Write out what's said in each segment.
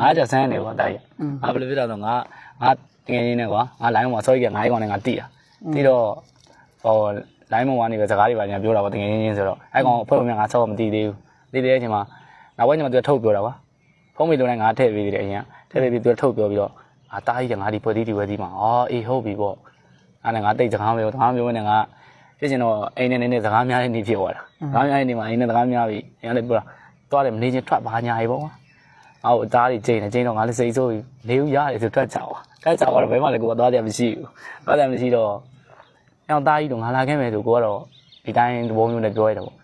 ငါကြဆန်းနေကွာတိုက်ရငါဘယ်လိုဖြစ်တော့ဆိုငါငါတကယ်ချင်းနဲ့ကွာငါ line မှာ sorry ကငါးကောင်နဲ့ငါတိတာတိတော့ဟို line မှာကနေပဲစကားတွေပါညာပြောတာကွာတကယ်ချင်းချင်းဆိုတော့အဲ့ကောင်ဖွဲ့ဖွဲ့ငါဆောက်မတိသေးဘူးတိတဲ့အချိန်မှာနောက်ပိုင်းကျမှသူထုတ်ပြောတာကွာဖုံးမိလုံးနဲ့ငါထည့်ပေးသေးတယ်အရင်ထည့်ပေးပြီးသူထုတ်ပြောပြီးတော့အာတားကြီးကငါဒီဖွဲ့တီးဒီဝဲတီးမှာအော်အေးဟုတ်ပြီပေါ့အဲ့ဒါငါတိတ်စကားမျိုးစကားမျိုးနဲ့ငါဖြစ်ချင်တော့အိမ်နဲ့နေနေစကားများတဲ့နေ့ဖြစ်သွားတာစကားများတဲ့နေ့မှာအိမ်နဲ့စကားများပြီအရင်လည်းပြောတာသွားတယ်မနေချင်းထွက်ပါညာကြီးပေါ့ကွာ ငါ့ကိုအသားတွေကျိန်တယ်ကျိန်တော့ငါလည်းစိတ်ဆိုးပြီးနေဦးရတယ်ဆိုထွက်ကြပါထွက်ကြပါတော့ဘယ်မှလည်းကိုကသွားတယ်မရှိဘူးသွားတယ်မရှိတော့အောင်သားကြီးတော့ငါလာခဲ့မယ်ဆိုကိုကတော့ဒီတိုင်းသဘောမျိုးနဲ့ပြောရတယ်ပေါ့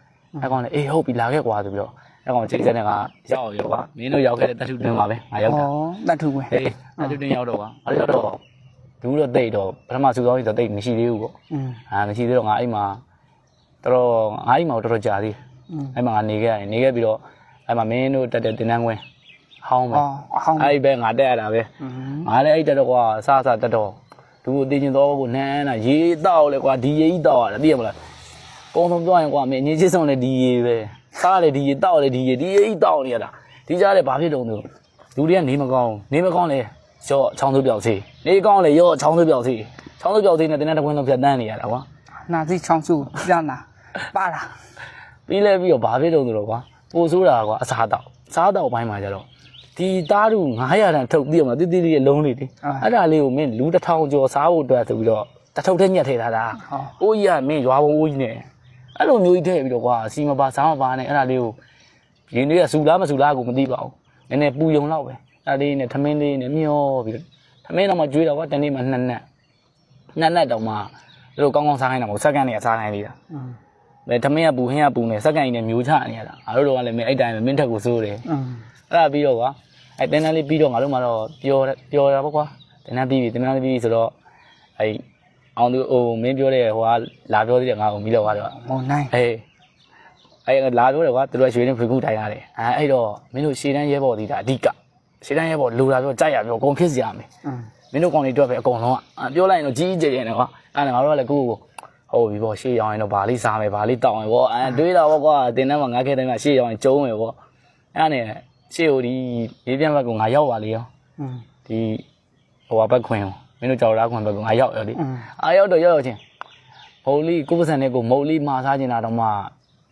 အဲကောင်လည်းအေးဟုတ်ပြီလာခဲ့ကွာဆိုပြီးတော့အဲကောင်ချိန်စက်နဲ့ကရောက်ရောက်ပါမင်းတို့ရောက်ခဲ့တဲ့တထုတွင်ပါပဲငါရောက်တာတထုပဲအေးတထုတွင်ရောက်တော့ပါအဲ့ရောက်တော့လူတော့တိတ်တော့ပထမစုဆောင်ကြီးတော့တိတ်မရှိသေးဘူးပေါ့အာမရှိသေးတော့ငါအဲ့မှာတော်ငါအိမ်မှာတော်တော်ကြာသေးတယ်။အဲ့မှာနေခဲ့ရတယ်နေခဲ့ပြီးတော့အဲ့မှာမင်းတို့တက်တဲ့တင်တန်းခွင်း ဟောင်းပဲအော်အဟောင်းအဲ့ဒီပဲငါတက်ရတာပဲอืมငါလည်းအဲ့တက်တော့ကွာစစတက်တော့သူအသေးချင်းတော့ကိုနန်းနာရေးတော့လေကွာဒီရေးကြီးတော့ရတယ်သိရမလားကုံဆုံးပြောရင်ကွာမင်းအငင်းချစ်ဆုံးလည်းဒီရေးပဲစားလည်းဒီရေးတော့လည်းဒီရေးဒီရေးကြီးတော့နေရတာဒီကြားလည်းဘာဖြစ်တုံးသူလူတွေကနေမကောင်းနေမကောင်းလေရော့ချောင်းသွပြောက်စီနေကောင်းလေရော့ချောင်းသွပြောက်စီချောင်းသွပြောက်စီနဲ့တင်းတဲ့တကွင်းလုံးဖြတ်တန်းနေရတာကွာနာစီချောင်းစုပြန်လာပါလာပြီးလဲပြီးတော့ဘာဖြစ်တုံးသူတော့ကွာပိုဆိုးတာကွာအစားတော့စားတော့ဘိုင်းမှာကြတော့ ဒီသားတို့900တန်ထုတ်ပြီးအောင်လားတိတိလေးရဲ့လုံးလေးလေအဲ့ဒါလေးကိုမင်းလူတစ်ထောင်ကျော်စားဖို့အတွက်ဆိုပြီးတော့တထုပ်ထဲညက်ထည့်ထားတာအိုးကြီးကမင်းရွာဘုံအိုးကြီးနဲ့အဲ့လိုမျိုးကြီးထည့်ပြီးတော့ကွာစီမပါစားမပါနဲ့အဲ့ဒါလေးကိုရင်းလေးကစူလားမစူလားကိုမသိပါဘူးနည်းနည်းပူယုံတော့ပဲအဲ့လေးနဲ့သမင်းလေးနဲ့မျောပြီးတော့သမင်းတော့မှကျွေးတော့ကွာတနေ့မှနှစ်နက်နှစ်နက်တော့မှအဲ့လိုကောင်းကောင်းစားနိုင်တာမဟုတ်စက္ကန့်နဲ့စားနိုင်လေးတာအဲသမင်းကပူဟင်းကပူနေစက္ကန့်ကြီးနဲ့မျိုးချနေရတာအားတို့တော့လည်းမင်းအဲ့တိုင်းပဲမင်းထက်ကိုစိုးတယ် အဲ့ဒါပြီးတော့ကွာအဲ့တင်းတန်းလေးပြီးတော့ငါတို့မှတော့ပျော်တယ်ပျော်တာပေါ့ကွာတင်းတန်းပြီးပြီတင်းတန်းလေးပြီးပြီဆိုတော့အဲ့အောင်သူဟိုမင်းပြောတဲ့ဟိုကလာပြောသေးတယ်ငါ့ကိုမီးလောက်သွားတော့မော်နိုင်ဟေးအဲ့လာပြောတယ်ကွာသူတို့ကရွှေနေဖိခုထိုင်ရတယ်အဲအဲ့တော့မင်းတို့ရှေ့တန်းရဲဘော်သေးတာအဓိကရှေ့တန်းရဲဘော်လိုတာပြောကြိုက်ရပြောအကုန်ဖြစ်စီရမယ်อืมမင်းတို့ကောင်တွေအတွက်ပဲအကုန်လုံးကအာပြောလိုက်ရင်တော့ကြီးကြီးကျယ်ကျယ်နဲ့ကွာအဲ့ဒါငါတို့ကလည်းကိုယ့်ကိုဟုတ်ပြီပေါ့ရှေ့ရောင်းရင်တော့ဗာလေးစားမယ်ဗာလေးတောင်းမယ်ပေါ့အဲတွေးတာပေါ့ကွာတင်တန်းမှာငါခဲတိုင်းမှာရှေ့ရောင်းရင်ကျုံးမယ်ပေါ့အဲ့ဒါနဲ့ ရှေ့ဟိုဒီရေးပြန်ဘက်ကိုငါရောက်ပါလေရောဒီဟိုဘက်ခွင်မင်းတို့ကြောက်လားခွင်ဘက်ကိုငါရောက်ရောလေအာရောက်တော့ရောက်ရောက်ချင်းဟိုလီကိုပစံနဲ့ကိုမုတ်လီမာစားကျင်တာတော့မှ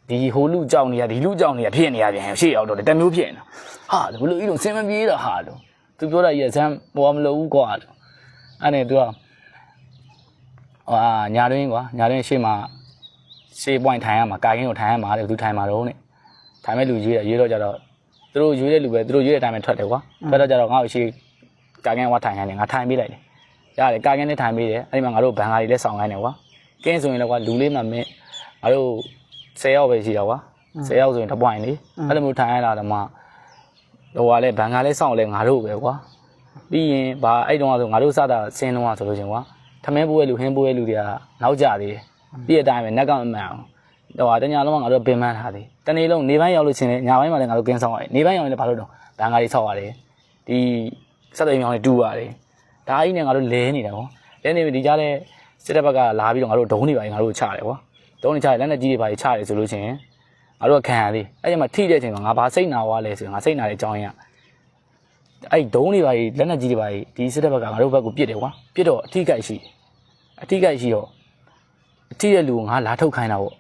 ဒီဟိုလူကြောက်နေရဒီလူကြောက်နေရဖြစ်နေရပြန်ရှေ့ရောက်တော့တမျိုးဖြစ်နေတာဟာဘလို့ဤလိုစင်မပြေတော့ဟာလို့သူပြောတာရစမ်းဟိုမလို့ဘူးကွာလို့အဲ့နဲ့သူကဟာညာတွင်းကွာညာတွင်းရှေ့မှာရှေ့ point ထိုင်ရမှာကာကင်းကိုထိုင်ရမှာတဲ့သူထိုင်မှာတော့နဲ့ထိုင်မဲ့လူရွေးရွေးတော့ကြတော့ သူတို့ရွေးတဲ့လူပဲသူတို့ရွေးတဲ့အတိုင်းပဲထွက်တယ်ကွာထွက်တော့ကြတော့ငါ့ကိုရှေ့ကာကင်းဝါထိုင်ခိုင်းတယ်ငါထိုင်ပေးလိုက်တယ်ရတယ်ကာကင်းနဲ့ထိုင်ပေးတယ်အဲ့ဒီမှာငါတို့ဘန်ကာတွေလည်းဆောင်ခိုင်းတယ်ကွာကင်းဆိုရင်လည်းကွာလူလေးမှမင်းငါတို့10ယောက်ပဲရှိတော့ကွာ10ယောက်ဆိုရင်တစ်ပွိုင်လေအဲ့လိုမျိုးထိုင်ရတာတော့မှဟိုကလည်းဘန်ကာလည်းဆောင်လဲငါတို့ပဲကွာပြီးရင်ဘာအဲ့တုန်းကဆိုငါတို့စတာဆင်းတော့ဆိုလို့ချင်းကွာထမင်းပိုးရဲ့လူဟင်းပိုးရဲ့လူတွေကနောက်ကြသေးတယ်ပြီးတဲ့အတိုင်းပဲနက်ကမမှန်အောင် တော့တညာလုံးကငါတို့ပင်ပန်းထားတယ်တနေ့လုံးနေပိုင်းရောက်လို့ချင်းလေညပိုင်းမှာလည်းငါတို့ကင်းဆောင်ရတယ်နေပိုင်းရောက်ရင်လည်းဘာလို့တော့ဘန်ကာတွေဆောက်ရတယ်ဒီစက်သိမ်းမြောင်းတွေတူရတယ်ဒါအင်းနဲ့ငါတို့လဲနေတာကွာလဲနေပြီဒီကြားတဲ့စစ်တပ်ဘက်ကလာပြီးတော့ငါတို့ဒုံးတွေပါငါတို့ချတယ်ကွာဒုံးတွေချတယ်လက်နဲ့ကြီးတွေပါချတယ်ဆိုလို့ချင်းငါတို့ကခံရသေးအဲ့ဒီမှာထိတဲ့အချိန်မှာငါဘာစိတ်နာသွားလဲဆိုရင်ငါစိတ်နာတဲ့အကြောင်းရင်းကအဲ့ဒုံးတွေပါလက်နဲ့ကြီးတွေပါဒီစစ်တပ်ဘက်ကငါတို့ဘက်ကိုပြစ်တယ်ကွာပြစ်တော့အထိကိုက်ရှိအထိကိုက်ရှိတော့အထိတဲ့လူကိုငါလာထုတ်ခိုင်းတာပေါ့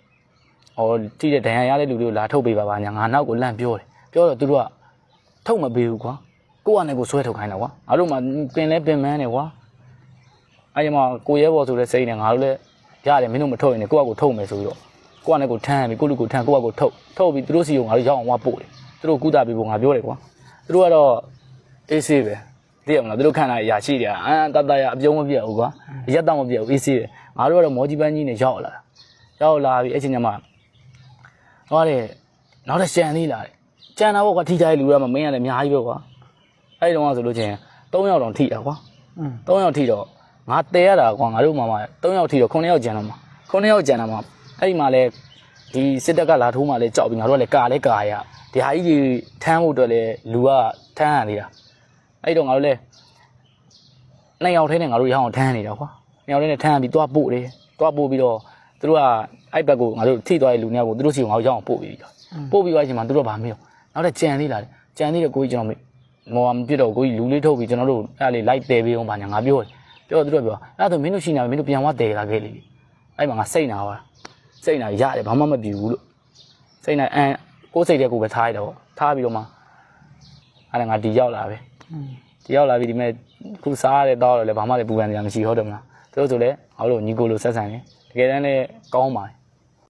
ဟောထိတဲ့ဒဏ်ရာရတဲ့လူတွေကိုလာထုတ်ပေးပါပါညာငါနောက်ကိုလန့်ပြောတယ်ပြောတော့သူတို့ကထုတ်မပေးဘူးကွာကိုယ့်အနေကိုဆွဲထုတ်ခိုင်းတာကွာငါတို့မှပင်လဲပင်မန်းနေကွာအဲ့ဒီမှာကိုရဲဘော်ဆိုတဲ့စိတ်နဲ့ငါတို့လည်းရတယ်မင်းတို့မထုတ်ရင်လည်းကိုယ့်အကိုထုတ်မယ်ဆိုပြီးတော့ကိုယ့်အနေကိုထမ်းပြီးကိုယ့်လူကိုထမ်းကိုယ့်အကိုထုတ်ထုတ်ပြီးသူတို့စီကိုငါတို့ရောက်အောင်ဝပို့တယ်သူတို့ကုသပေးဖို့ငါပြောတယ်ကွာသူတို့ကတော့အေးဆေးပဲသိရမလားသူတို့ခံတာအရာရှိတယ်အမ်တတရအပြုံးမပြတ်ဘူးကွာအရက်တော့မပြတ်ဘူးအေးဆေးတယ်ငါတို့ကတော့မော်ဂျီပန်းကြီးနဲ့ရောက်လာတာရောက်လာပြီးအဲ့ချိန်ကျမှ ဟောတယ်နောက်တစ်ရှန်လေးလာတယ်ကြံတာပေါ့ကွာထိကြတဲ့လူတွေကမမင်းရတယ်အများကြီးပဲကွာအဲ့ဒီတော့ဆိုလို့ချင်း3ယောက်တောင်ထိတာကွာอืม3ယောက်ထိတော့ငါတဲရတာကွာငါတို့မှမှ3ယောက်ထိတော့9ယောက်ကျန်တော့မှာ9ယောက်ကျန်တော့မှာအဲ့ဒီမှာလဲဒီစစ်တပ်ကလာထိုးမှလဲကြောက်ပြီးငါတို့ကလည်းကာလဲကာရဒီဟာကြီးကြီးထမ်းဖို့အတွက်လဲလူကထမ်းရသေးတာအဲ့ဒီတော့ငါတို့လဲနှစ်ယောက်ထဲနဲ့ငါတို့ရအောင်ထမ်းနေတာကွာနှစ်ယောက်ထဲနဲ့ထမ်းပြီးသွားပို့တယ်သွားပို့ပြီးတော့ သူတို့ကအဲ့ဘက်ကိုငါတို့ထိသွားတဲ့လူနှစ်ယောက်ကိုသူတို့စီကိုငါတို့ရအောင်ပို့ပြီးပြီပို့ပြီးသွားချိန်မှာသူတို့ကဗာမေးတော့နောက်တော့ကြံသေးလာတယ်ကြံသေးတဲ့ကိုကြီးကျွန်တော်မေးမော်မပြစ်တော့ကိုကြီးလူလေးထုတ်ပြီးကျွန်တော်တို့အဲ့ဒါလေးလိုက်တဲပေးအောင်ပါညာငါပြောတယ်ပြောတော့သူတို့ကပြောအဲ့ဒါဆိုမင်းတို့ရှိနေမင်းတို့ပြန်သွားတဲလာခဲ့လေအဲ့မှာငါစိတ်နာပါစိတ်နာရတယ်ဘာမှမပြူဘူးလို့စိတ်နာအန်ကိုယ်စိတ်တဲ့ကိုပဲထားရတော့ထားပြီးတော့မှအဲ့ဒါငါဒီရောက်လာပဲอืมဒီရောက်လာပြီဒီမဲ့ခုစားရတဲ့တော့လည်းဘာမှလည်းပူပန်နေရမရှိဟုတ်တယ်မလားသူတို့ဆိုလည်းဟောလို့ညီကိုလိုဆက်ဆံနေ တကယ်တမ်းလည်းကောင်းပါတယ်